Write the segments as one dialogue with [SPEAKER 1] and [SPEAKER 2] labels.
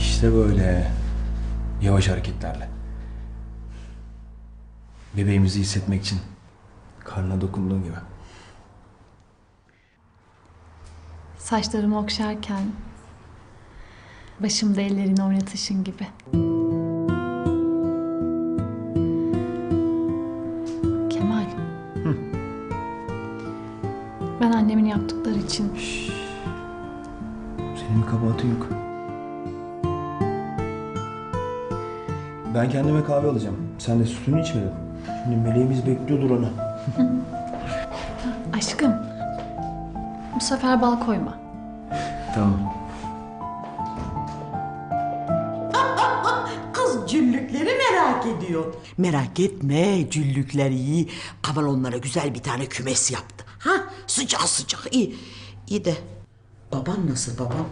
[SPEAKER 1] İşte böyle. Yavaş hareketlerle. Bebeğimizi hissetmek için karnına dokunduğun gibi.
[SPEAKER 2] Saçlarımı okşarken başımda ellerini oynatışın gibi. Kemal. Ben annemin yaptıkları için
[SPEAKER 1] Senin bir kabahatin yok. Ben kendime kahve alacağım. Sen de sütünü içmedin. Şimdi meleğimiz bekliyordur onu.
[SPEAKER 2] aşkım bu sefer bal koyma.
[SPEAKER 1] Tamam.
[SPEAKER 3] Kız cüllükleri merak ediyor. Merak etme cüllükler iyi. Kamal onlara güzel bir tane kümes yaptı. Ha sıcak sıcak iyi. İyi de baban nasıl baban?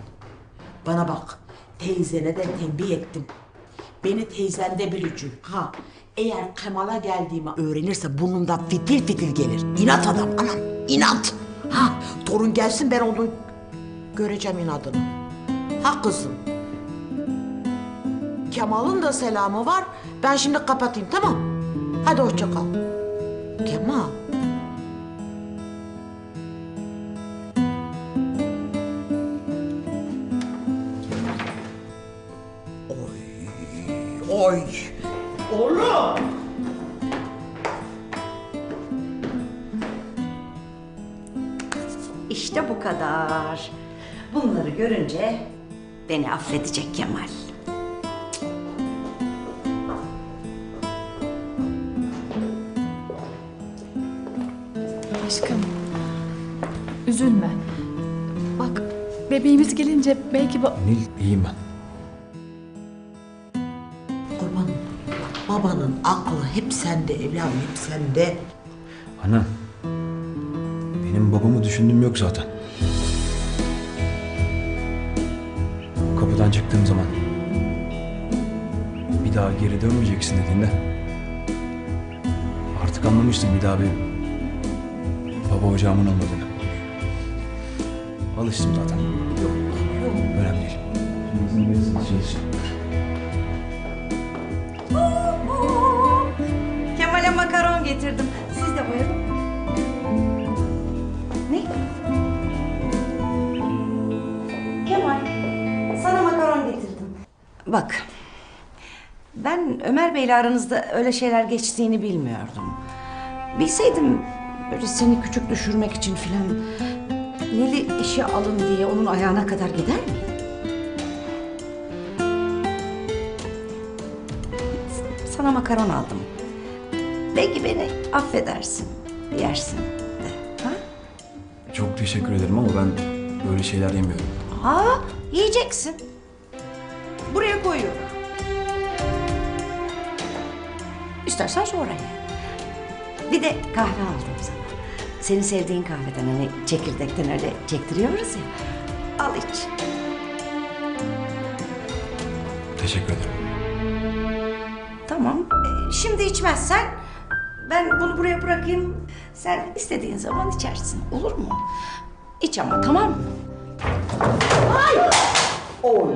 [SPEAKER 3] Bana bak teyzene de tembih ettim. Beni teyzende bilücü. Ha eğer Kemal'a geldiğimi öğrenirse burnumdan fitil fitil gelir. İnat adam anam inat. Ha torun gelsin ben onu göreceğim inadını. Ha kızım. Kemal'ın da selamı var. Ben şimdi kapatayım tamam. Hadi hoşça kal. Kemal. Oy. Oğlum.
[SPEAKER 4] İşte bu kadar. Bunları görünce beni affedecek Kemal.
[SPEAKER 2] Aşkım üzülme. Bak bebeğimiz gelince belki ba-
[SPEAKER 1] Nil iyiyim ben.
[SPEAKER 3] Kurban. Babanın aklı hep sende evladım hep sende.
[SPEAKER 1] Ana. Benim babamı düşündüğüm yok zaten. Kapıdan çıktığım zaman bir daha geri dönmeyeceksin dediğinde artık anlamıştım bir daha bir baba ocağımın olmadığını. Alıştım zaten. Yok, yok. Önemli değil. İzin verirseniz çalışın.
[SPEAKER 4] Getirdim. Siz de buyurun. Ne? Kemal, sana makaron getirdim. Bak, ben Ömer Bey'le aranızda öyle şeyler geçtiğini bilmiyordum. Bilseydim böyle seni küçük düşürmek için filan Nil'i işe alın diye onun ayağına kadar gider miyim? Sana makaron aldım. Belki beni affedersin, yersin de. Ha?
[SPEAKER 1] Çok teşekkür ederim ama ben böyle şeyler yemiyorum.
[SPEAKER 4] Aa, yiyeceksin. Buraya koyuyorum. İstersen sonra ye. Bir de kahve aldım sana. Senin sevdiğin kahveden hani çekirdekten öyle çektiriyoruz ya. Al iç.
[SPEAKER 1] Teşekkür ederim.
[SPEAKER 4] Tamam. Ee, şimdi içmezsen ben bunu buraya bırakayım. Sen istediğin zaman içersin. Olur mu? İç ama tamam mı?
[SPEAKER 3] Oy.